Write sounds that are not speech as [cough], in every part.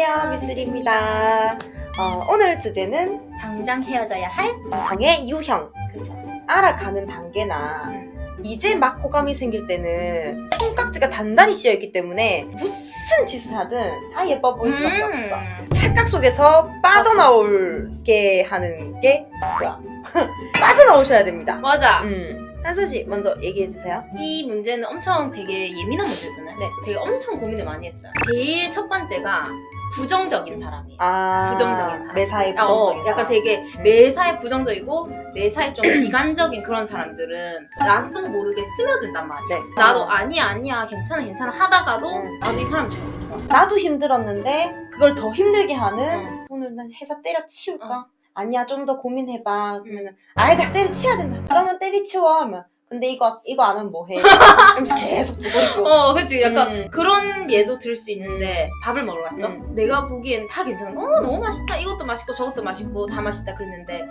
안녕하세요, 미슬입니다. 어, 오늘 주제는 당장 헤어져야 할? 이성의 유형. 그렇죠. 알아가는 단계나 이제 막 호감이 생길 때는 손깍지가 단단히 씌어있기 때문에 무슨 짓을 하든 다 예뻐 보일 수밖에 음. 없어. 착각 속에서 빠져나올게 하는 게 뭐야? [laughs] 빠져나오셔야 됩니다. 맞아. 음. 한선 씨 먼저 얘기해 주세요. 이 문제는 엄청 되게 예민한 문제잖아요. 네. 되게 엄청 고민을 많이 했어요. 제일 첫 번째가 부정적인 사람이에요. 아, 부정적인 사람. 매사에 아, 어, 부정적인 약간 사람. 되게 매사에 부정적이고 매사에 좀 [clears throat] 비관적인 그런 사람들은 나도 모르게 스며든단 말이야. 네. 나도 아니야 아니야 괜찮아 괜찮아 하다가도 음. 나도 이 사람 잘 되는 거야. 나도 힘들었는데 그걸 더 힘들게 하는 응. 오늘 난 회사 때려치울까? 어. 아니야 좀 더 고민해봐 그러면은 아이가 때려치워야 된다 그러면 때려치워 하면 근데 이거 이거 안 하면 뭐해 [laughs] 이러면서 계속 있고 어, 그치. 약간 음. 그런 예도 들 수 있는데 밥을 먹으러 갔어. 음. 내가 보기엔 다 괜찮은 거. 어, 너무 맛있다. 이것도 맛있고 저것도 맛있고 다 맛있다. 그랬는데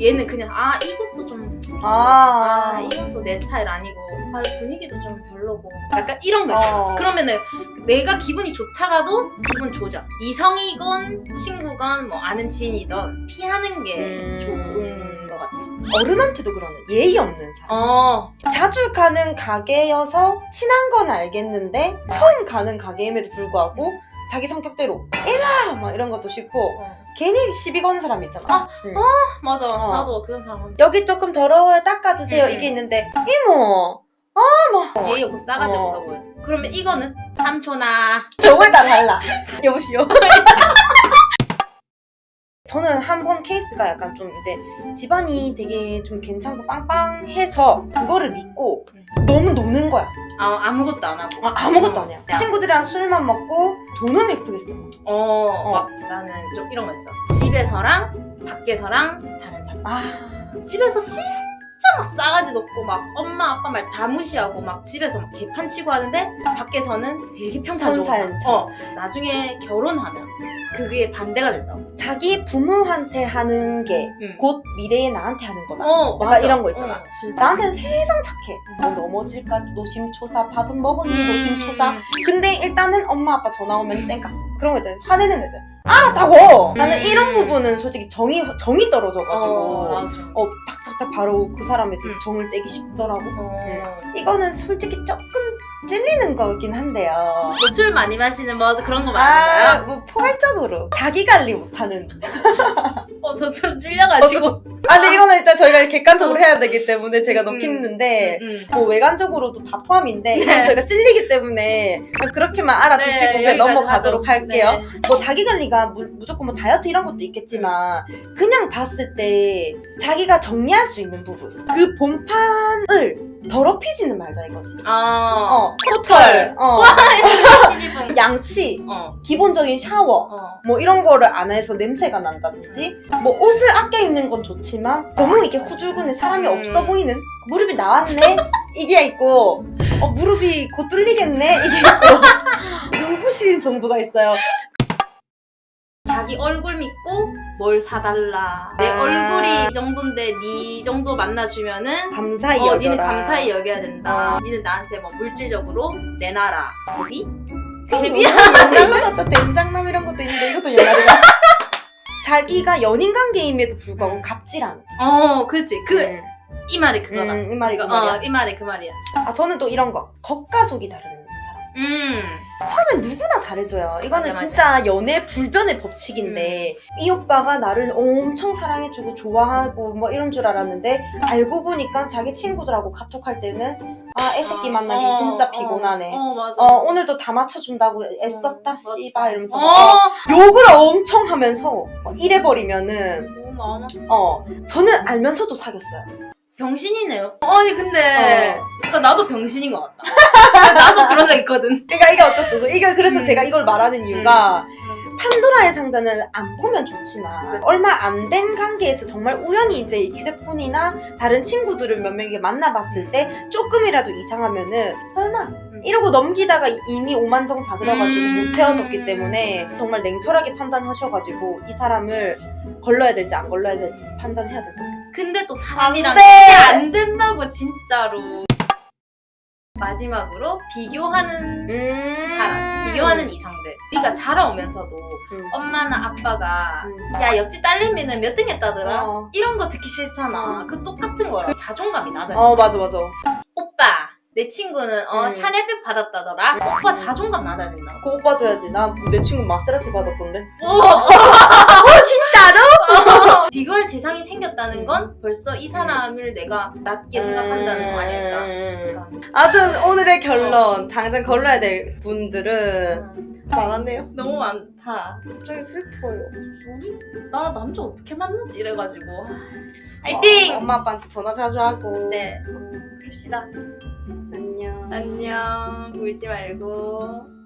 얘는 그냥 아, 이것도 좀 아, 아, 이것도 내 스타일 아니고 아, 분위기도 좀 별로고. 약간 이런 거 있어. 어. 그러면은 내가 기분이 좋다가도 기분 조절. 이성이건 친구건 뭐 아는 지인이든 피하는 게 음. 좋은. 어른한테도 그러는 예의 없는 사람 어, 자주 가는 가게여서 친한 건 알겠는데 처음 가는 가게임에도 불구하고 자기 성격대로 이라 막 이런 것도 싫고 괜히 시비 거는 사람 있잖아 아, 응. 맞아. 어. 나도 그런 사람 한 여기 조금 더러워요 닦아주세요 음. 이게 있는데 이모 예의 없고 싸가지 어. 없어 보여. 그러면 이거는 3초나. 저거에 따라 달라. [laughs] 여보시오. [laughs] 저는 한 번 케이스가 약간 좀 이제 집안이 되게 좀 괜찮고 빵빵해서 그거를 믿고 너무 노는 거야. 아, 아무것도 안 하고. 아, 아무것도 안 해요. 야. 친구들이랑 술만 먹고 돈은 예쁘게 써. 어, 막 나는 좀 이런 거 있어. 집에서랑 밖에서랑 다른 사람. 아, 집에서 진짜 막 싸가지 높고 막 엄마 아빠 말 다 무시하고 막 집에서 막 개판 치고 하는데 밖에서는 되게 평탄 좋은 사람. 천사연차. 어, 나중에 결혼하면 그게 반대가 된다고. 자기 부모한테 하는 게 응. 곧 미래의 나한테 하는 거다. 어, 약간 맞아. 이런 거 있잖아. 어, 진짜. 나한테는 세상 착해. 뭐 넘어질까 노심초사, 밥은 먹었니 음. 노심초사. 근데 일단은 엄마 아빠 전화 오면 음. 쌩까 그런 거 있잖아 화내는 애들 알았다고 나는 음. 이런 부분은 솔직히 정이 정이 떨어져가지고 어, 어. 탁탁탁 바로 그 사람에 대해서 음. 정을 떼기 싶더라고 어. 이거는 솔직히 조금 찔리는 거긴 한데요 뭐 술 많이 마시는 뭐 그런 거 말하는 거야? 아뭐 포괄적으로 자기 관리 못하는 [laughs] 어, 저 좀 찔려가지고. 아 근데 이거는 일단 저희가 객관적으로 해야 되기 때문에 제가 넣긴 음. 했는데 음. 뭐 외관적으로도 다 포함인데 이건 네. 저희가 찔리기 때문에 그렇게만 알아두시고 네, 그냥 여기까지 넘어가도록 하죠. 할게요 네. 뭐 자기 관리가 무, 무조건 뭐 다이어트 이런 것도 있겠지만 그냥 봤을 때 자기가 정리할 수 있는 부분 그 본판을 더럽히지는 말자 이거지. 아, 어 코털. 어. 찌집은. [laughs] 양치. 어, 기본적인 샤워. 어. 뭐 이런 거를 안 해서 냄새가 난다든지. 뭐 옷을 아껴 입는 건 좋지만 너무 이게 후줄근해 사람이 음. 없어 보이는 무릎이 나왔네. 이게 있고. 어 무릎이 곧 뚫리겠네. 이게 있고. [laughs] 눈부신 정도가 있어요 자기 얼굴 믿고 뭘 사달라. 내 아. 얼굴이 이 정도인데 네 정도 만나주면은 감사히 어, 여겨라 니는 감사히 여겨야 된다. 어. 니는 나한테 뭐 물질적으로 내놔라. 제비? 제비 제비야? 옛날로 갔다 된장남 이런 것도 있는데 이것도 옛날이다 [laughs] 자기가 연인 관계임에도 불구하고 음. 갑질하는 어, 그렇지. 그, 음, 이 말이 그거다. 음, 이 말이 그 어, 말이야 이 말이 그 말이야. 아 저는 또 이런 거 겉과 속이 다른 음. 처음엔 누구나 잘해줘요. 이거는 맞아. 진짜 연애 불변의 법칙인데 이 오빠가 나를 엄청 사랑해주고 좋아하고 뭐 이런 줄 알았는데 알고 보니까 자기 친구들하고 카톡할 때는 아 애새끼 만나기 어, 진짜 피곤하네. 어, 어, 맞아. 어, 오늘도 다 맞춰준다고 애썼다 맞아. 씨바 이러면서 어, 막 욕을 엄청 하면서 막 이래버리면은 너무 마음 어 저는 알면서도 사귀었어요. 병신이네요. 아니 근데 어. 그러니까 나도 병신인 것 같다. 나도 그런 적 있거든. [laughs] 그러니까 이게 어쩔 수 없어. 이거 그래서 음. 제가 이걸 말하는 이유가 판도라의 상자는 안 보면 좋지만 얼마 안 된 관계에서 정말 우연히 이제 휴대폰이나 다른 친구들을 몇 명에게 만나봤을 때 조금이라도 이상하면은 설마 이러고 넘기다가 이미 오만정 다 들어가지고 음. 못 헤어졌기 때문에 정말 냉철하게 판단하셔가지고 이 사람을 걸러야 될지 안 걸러야 될지 판단해야 될 거죠. 근데 또 사람이랑 안 돼! 이게 안 된다고 진짜로. 마지막으로 비교하는 음. 사람, 비교하는 이성들. 우리가 자라오면서도 음. 엄마나 아빠가 음. 야 옆집 딸내미는 몇 등 했다더라? 어. 이런 거 듣기 싫잖아. 어. 그 똑같은 거라. 자존감이 낮아져. 어 맞아 맞아. 오빠, 내 친구는 어, 음. 샤넬백 받았다더라? 오빠 자존감 낮아진다. 그 오빠도 해야지. 나내 친구 마세라티 받았던데. 오! [laughs] 진짜로? [laughs] 비교할 대상이 생겼다는 건 벌써 이 사람을 내가 낮게 생각한다는 거 아닐까. 음. 그러니까. 아무튼 오늘의 결론. 당장 걸러야 될 분들은 음, 많았네요. 너무 많다. 갑자기 슬퍼요. 우리 나 남자 어떻게 만나지 이래가지고 화이팅! 어, 엄마 아빠한테 전화 자주 하고. 네 음, 그럽시다 안녕. 안녕 울지 말고.